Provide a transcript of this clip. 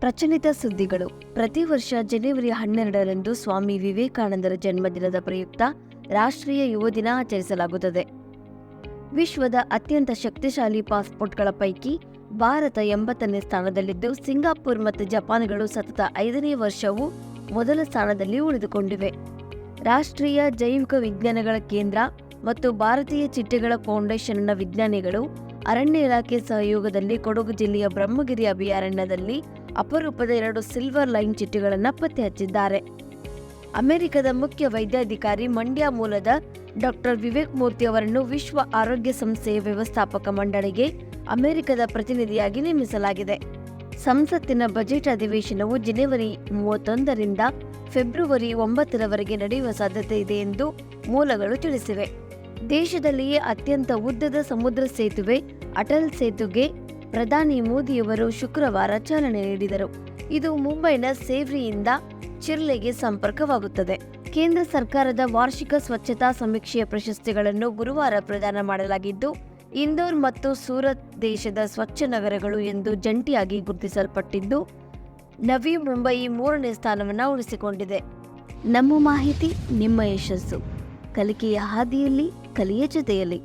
ಪ್ರಚಲಿತ ಸುದ್ದಿಗಳು. ಪ್ರತಿ ವರ್ಷ ಜನವರಿ ಹನ್ನೆರಡರಂದು ಸ್ವಾಮಿ ವಿವೇಕಾನಂದರ ಜನ್ಮದಿನದ ಪ್ರಯುಕ್ತ ರಾಷ್ಟ್ರೀಯ ಯುವ ದಿನ ಆಚರಿಸಲಾಗುತ್ತದೆ. ವಿಶ್ವದ ಅತ್ಯಂತ ಶಕ್ತಿಶಾಲಿ ಪಾಸ್ಪೋರ್ಟ್ಗಳ ಪೈಕಿ ಭಾರತ ಎಂಬತ್ತನೇ ಸ್ಥಾನದಲ್ಲಿದ್ದು, ಸಿಂಗಾಪುರ್ ಮತ್ತು ಜಪಾನ್ಗಳು ಸತತ ಐದನೇ ವರ್ಷವೂ ಮೊದಲ ಸ್ಥಾನದಲ್ಲಿ ಉಳಿದುಕೊಂಡಿವೆ. ರಾಷ್ಟ್ರೀಯ ಜೈವಿಕ ವಿಜ್ಞಾನಗಳ ಕೇಂದ್ರ ಮತ್ತು ಭಾರತೀಯ ಚಿಟ್ಟೆಗಳ ಫೌಂಡೇಶನ್ನ ವಿಜ್ಞಾನಿಗಳು ಅರಣ್ಯ ಇಲಾಖೆ ಸಹಯೋಗದಲ್ಲಿ ಕೊಡಗು ಜಿಲ್ಲೆಯ ಬ್ರಹ್ಮಗಿರಿ ಅಭಯಾರಣ್ಯದಲ್ಲಿ ಅಪರೂಪದ ಎರಡು ಸಿಲ್ವರ್ ಲೈನ್ ಚಿಟ್ಟೆಗಳನ್ನು ಪತ್ತೆ ಹಚ್ಚಿದ್ದಾರೆ. ಅಮೆರಿಕದ ಮುಖ್ಯ ವೈದ್ಯಾಧಿಕಾರಿ ಮಂಡ್ಯ ಮೂಲದ ಡಾಕ್ಟರ್ ವಿವೇಕ್ ಮೂರ್ತಿ ಅವರನ್ನು ವಿಶ್ವ ಆರೋಗ್ಯ ಸಂಸ್ಥೆಯ ವ್ಯವಸ್ಥಾಪಕ ಮಂಡಳಿಗೆ ಅಮೆರಿಕದ ಪ್ರತಿನಿಧಿಯಾಗಿ ನೇಮಿಸಲಾಗಿದೆ. ಸಂಸತ್ತಿನ ಬಜೆಟ್ ಅಧಿವೇಶನವು ಜನವರಿ ಮೂವತ್ತೊಂದರಿಂದ ಫೆಬ್ರವರಿ ಒಂಬತ್ತರವರೆಗೆ ನಡೆಯುವ ಸಾಧ್ಯತೆ ಇದೆ ಎಂದು ಮೂಲಗಳು ತಿಳಿಸಿವೆ. ದೇಶದಲ್ಲಿಯೇ ಅತ್ಯಂತ ಉದ್ದದ ಸಮುದ್ರ ಸೇತುವೆ, ಅಟಲ್ ಸೇತುಗೆ ಪ್ರಧಾನಿ ಮೋದಿಯವರು ಶುಕ್ರವಾರ ಚಾಲನೆ ನೀಡಿದರು. ಇದು ಮುಂಬೈನ ಸೇವ್ರಿಯಿಂದ ಚಿರ್ಲೆಗೆ ಸಂಪರ್ಕವಾಗುತ್ತದೆ. ಕೇಂದ್ರ ಸರ್ಕಾರದ ವಾರ್ಷಿಕ ಸ್ವಚ್ಛತಾ ಸಮೀಕ್ಷೆಯ ಪ್ರಶಸ್ತಿಗಳನ್ನು ಗುರುವಾರ ಪ್ರದಾನ ಮಾಡಲಾಗಿದ್ದು, ಇಂದೋರ್ ಮತ್ತು ಸೂರತ್ ದೇಶದ ಸ್ವಚ್ಛ ನಗರಗಳು ಎಂದು ಜಂಟಿಯಾಗಿ ಗುರುತಿಸಲ್ಪಟ್ಟಿದ್ದು, ನವಿ ಮುಂಬಯಿ ಮೂರನೇ ಸ್ಥಾನವನ್ನು ಉಳಿಸಿಕೊಂಡಿದೆ. ನಮ್ಮ ಮಾಹಿತಿ, ನಿಮ್ಮ ಯಶಸ್ಸು. ಕಲಿಕೆಯ ಹಾದಿಯಲ್ಲಿ ಕಲಿಯ ಜೊತೆಯಲ್ಲಿ.